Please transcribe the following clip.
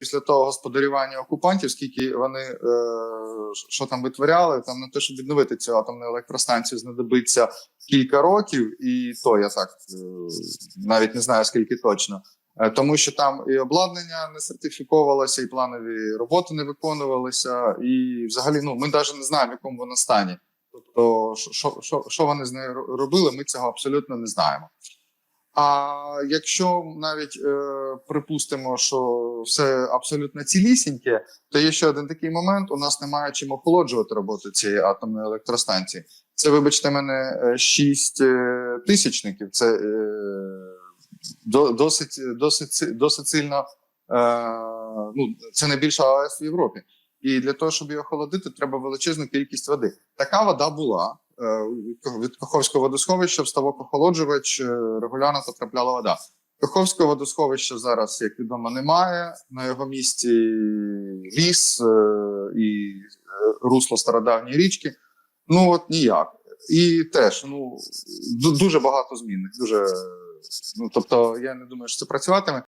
після того господарювання окупантів, скільки вони е, що там витворяли, там на те, щоб відновити цю атомну електростанцію, знадобиться кілька років, і то я так е, навіть не знаю скільки точно. Е, Тому що там і обладнання не сертифіковувалося, і планові роботи не виконувалися, і взагалі ну ми навіть не знаємо, в якому воно стані. Тобто, що, що, що вони з нею робили, ми цього абсолютно не знаємо. А якщо навіть е, припустимо, що все абсолютно цілісіньке, то є ще один такий момент: у нас немає чим охолоджувати роботу цієї атомної електростанції. Це, вибачте мене, е, шість е, тисячників. Це е, до- досить, досить, досить сильно. Е, ну, це найбільша АЕС в Європі. І для того, щоб її охолодити, треба величезну кількість води. Така вода була е, від Каховського водосховища в ставок охолоджувач е, регулярно потрапляла вода. Каховського водосховища зараз, як відомо, немає. На його місці ліс е, і е, русло стародавньої річки. Ну от ніяк. І теж ну дуже багато змінних. Дуже ну тобто, я не думаю, що це працюватиме.